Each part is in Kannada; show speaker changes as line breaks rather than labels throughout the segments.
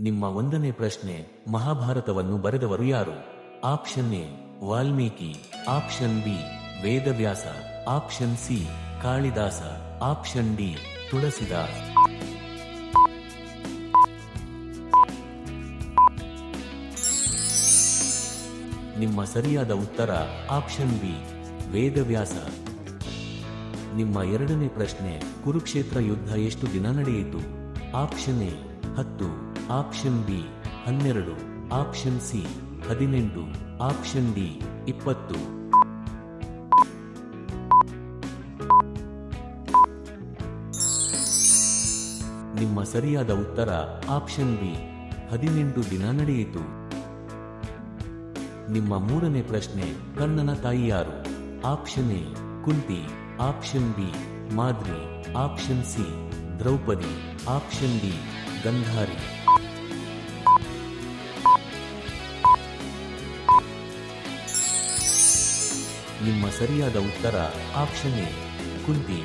ನಿಮ್ಮ ಒಂದನೇ ಪ್ರಶ್ನೆ, ಮಹಾಭಾರತವನ್ನು ಬರೆದವರು ಯಾರು? Option A, Valmiki. Option B, Vedavyasa. Option C, Kalidasa. Option D, Tulsidas. ನಿಮ್ಮ ಸರಿಯಾದ ಉತ್ತರ, ಆಪ್ಷನ್ ಬಿ, ವೇದವ್ಯಾಸ. ನಿಮ್ಮ ಎರಡನೇ ಪ್ರಶ್ನೆ, ಕುರುಕ್ಷೇತ್ರ ಯುದ್ಧ ಎಷ್ಟು ದಿನ ನಡೆಯಿತು? ಆಪ್ಷನ್ ಎ, ಹತ್ತು. ಆಪ್ಷನ್ ಬಿ ಹನ್ನೆರಡು, ಆಪ್ಷನ್ ಸಿ ಹದಿನೆಂಟು, ಆಪ್ಷನ್ ಡಿ ಇಪ್ಪತ್ತು. ನಿಮ್ಮ ಸರಿಯಾದ ಉತ್ತರ ಆಪ್ಷನ್ ಬಿ. ಹದಿನೆಂಟು ದಿನ ನಡೆಯಿತು. ನಿಮ್ಮ ಮೂರನೇ ಪ್ರಶ್ನೆ ಕಣ್ಣನ ತಾಯಿ ಯಾರು option A Kunti, option B Madri, option C Draupadi, option D Gandhari. ನಿಮ್ಮ ಸರಿಯಾದ ಉತ್ತರ ಆಪ್ಷನ್ ಎ, ಕುಂತಿ.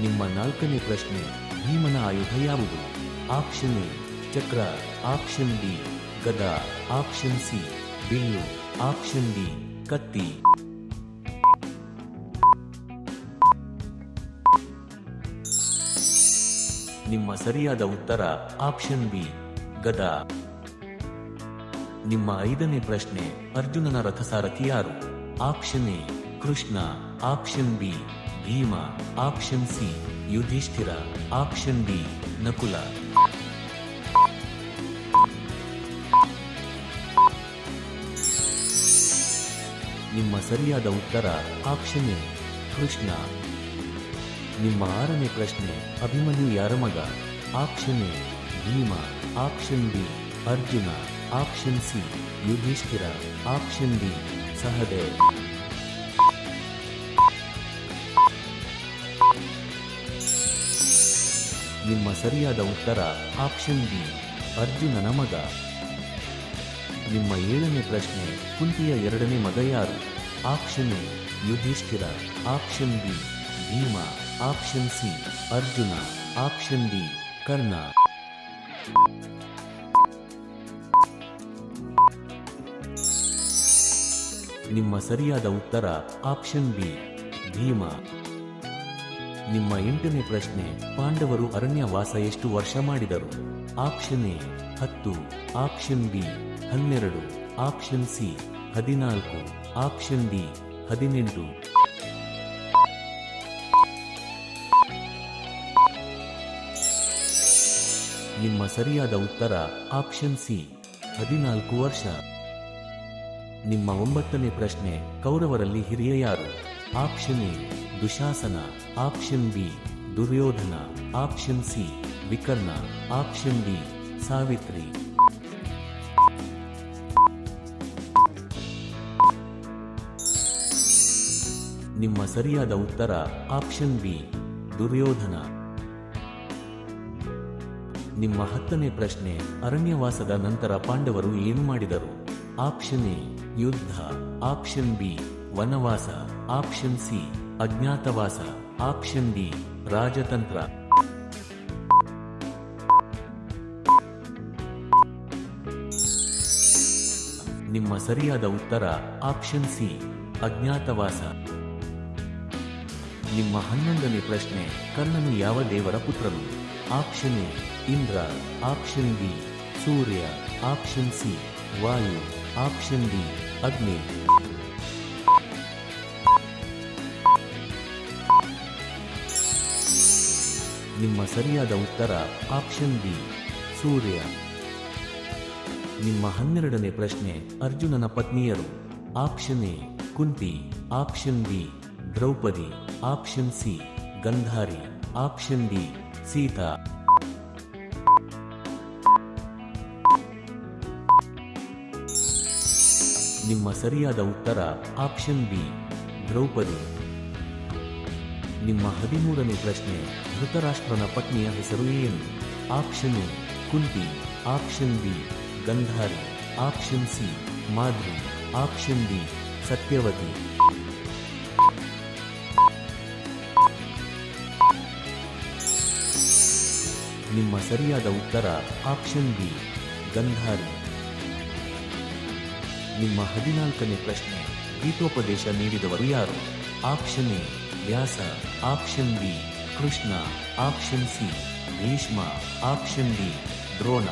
ನಿಮ್ಮ ನಾಲ್ಕನೇ ಪ್ರಶ್ನೆ, ಭೀಮನ ಆಯುಧ ಯಾವುದು? ಆಪ್ಷನ್ ಎ, ಚಕ್ರ. ಆಪ್ಷನ್ ಬಿ, ಗದ. ಆಪ್ಷನ್ ಸಿ ಬಿಲ್ಲು ಆಪ್ಷನ್ ಡಿ, ಕತ್ತಿ. ನಿಮ್ಮ ಸರಿಯಾದ ಉತ್ತರ ಆಪ್ಷನ್ ಬಿ, ಗದ. ನಿಮ್ಮ ಐದನೇ ಪ್ರಶ್ನೆ ಅರ್ಜುನನ ರಥಸಾರಥಿ ಯಾರು? Option A, Krishna. Option B, Bhima. Option C, Yudhishthira. Option D, Nakula. ನಿಮ್ಮ ಸರಿಯಾದ ಉತ್ತರ ಆಪ್ಷನ್ ಎ, ಕೃಷ್ಣ. ನಿಮ್ಮ ಆರನೇ ಪ್ರಶ್ನೆ ಅಭಿಮನ್ಯು ಯಾರ ಮಗ? Option A, Bhima. Option B, Arjuna. Option C, Yudhishthira, option B Sahadev. ನಿಮ್ಮ ಸರಿಯಾದ ಉತ್ತರ ಆಪ್ಷನ್ ಬಿ, ಅರ್ಜುನನ ಮಗ. ನಿಮ್ಮ ಏಳನೇ ಪ್ರಶ್ನೆ ಕುಂತಿಯ ಎರಡನೇ ಮಗ ಯಾರು? Option A, Yudhishthira, option B, Bhima, option C, Arjuna, option D, Karna. ನಿಮ್ಮ ಸರಿಯಾದ ಉತ್ತರ ಆಪ್ಷನ್ ಬಿ, ಭೀಮ. ನಿಮ್ಮ ಎಂಟನೇ ಪ್ರಶ್ನೆ, ಪಾಂಡವರು ಅರಣ್ಯವಾಸ ಎಷ್ಟು ವರ್ಷ ಮಾಡಿದರು? ಆಪ್ಷನ್ ಎ, ಹತ್ತು. ಆಪ್ಷನ್ ಬಿ, ಹನ್ನೆರಡು. ಆಪ್ಷನ್ ಸಿ, ಹದಿನಾಲ್ಕು. ಆಪ್ಷನ್ ಡಿ, ಹದಿನೆಂಟು. ನಿಮ್ಮ ಸರಿಯಾದ ಉತ್ತರ ಆಪ್ಷನ್ ಸಿ, ಹದಿನಾಲ್ಕು ವರ್ಷ. ನಿಮ್ಮ ಒಂಬತ್ತನೇ ಪ್ರಶ್ನೆ, ಕೌರವರಲ್ಲಿ ಹಿರಿಯ ಯಾರು? Option A, Dushasana. Option B, Duryodhana. Option C, Vikarna. Option D, Savitri. ನಿಮ್ಮ ಸರಿಯಾದ ಉತ್ತರ, ಆಪ್ಷನ್ ಬಿ, ದುರ್ಯೋಧನ. ನಿಮ್ಮ ಹತ್ತನೇ ಪ್ರಶ್ನೆ, ಅರಣ್ಯವಾಸದ ನಂತರ ಪಾಂಡವರು ಏನು ಮಾಡಿದರು? ಆಪ್ಷನ್ ಎ ಯುದ್ಧ, ಆಪ್ಷನ್ ಬಿ, ವನವಾಸ, ಆಪ್ಷನ್ ಸಿ, ಅಜ್ಞಾತವಾಸ, ಆಪ್ಷನ್ ಡಿ, ರಾಜತಂತ್ರ. ನಿಮ್ಮ ಸರಿಯಾದ ಉತ್ತರ, ಆಪ್ಷನ್ ಸಿ, ಅಜ್ಞಾತವಾಸ. ನಿಮ್ಮ ಹನ್ನೊಂದನೇ ಪ್ರಶ್ನೆ ಕರ್ಣನು ಯಾವ ದೇವರ ಪುತ್ರನು? Option A, Indra, option B, Surya, option C, Vayu. Option D Agni. ನಿಮ್ಮ ಸರಿಯಾದ ಉತ್ತರ ಆಪ್ಷನ್ ಬಿ, ಸೂರ್ಯ. ನಿಮ್ಮ ಹನ್ನೆರಡನೇ ಪ್ರಶ್ನೆ ಅರ್ಜುನನ ಪತ್ನಿಯರು. Option A, Kunti. Option B, Draupadi. Option C, Gandhari. Option D, Sita. ನಿಮ್ಮ ಸರಿಯಾದ ಉತ್ತರ ಆಪ್ಷನ್ ಬಿ, ದ್ರೌಪದಿ. ನಿಮ್ಮ ಹದಿಮೂರನೇ ಪ್ರಶ್ನೆ ಧೃತರಾಷ್ಟ್ರನ ಪತ್ನಿಯ ಹೆಸರು ಏನು? Option A, Kunti. Option B, Gandhari. Option C Madri option D, Satyavati. ನಿಮ್ಮ ಸರಿಯಾದ ಉತ್ತರ ಆಪ್ಷನ್ ಬಿ, ಗಂಧಾರಿ. ನಿಮ್ಮ ಹದಿನಾಲ್ಕನೇ ಪ್ರಶ್ನೆ. ಗೀತೋಪದೇಶ ನೀಡಿದವರು ಯಾರು? Option A, Vyasa. Option B, Krishna. Option C, Bhishma. Option D, Drona.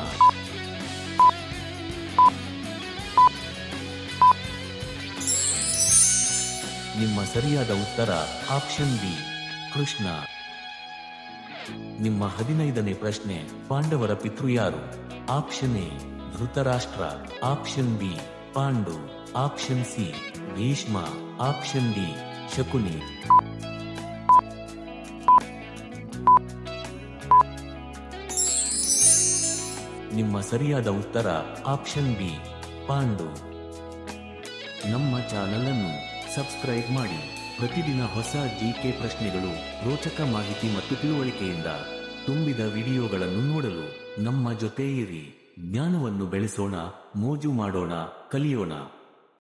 ನಿಮ್ಮ ಸರಿಯಾದ ಉತ್ತರ ಆಪ್ಷನ್ ಬಿ, ಕೃಷ್ಣ. ನಿಮ್ಮ ಹದಿನೈದನೇ ಪ್ರಶ್ನೆ, ಪಾಂಡವರ ಪಿತೃ ಯಾರು? Option A, Dhritarashtra. Option B Pandu, option C, Bhishma, option D, Shakuni. ನಿಮ್ಮ ಸರಿಯಾದ ಉತ್ತರ ಆಪ್ಷನ್ ಬಿ, ಪಾಂಡು. ನಮ್ಮ ಚಾನಲ್ ಅನ್ನು ಸಬ್ಸ್ಕ್ರೈಬ್ ಮಾಡಿ. ಪ್ರತಿದಿನ ಹೊಸ ಜಿಕೆ ಪ್ರಶ್ನೆಗಳು, ರೋಚಕ ಮಾಹಿತಿ ಮತ್ತು ತಿಳುವಳಿಕೆಯಿಂದ ತುಂಬಿದ ವಿಡಿಯೋಗಳನ್ನು ನೋಡಲು ನಮ್ಮ ಜೊತೆ ಇರಿ ಜ್ಞಾನವನ್ನು ಬೆಳೆಸೋಣ, ಮೋಜು ಮಾಡೋಣ. कलियोना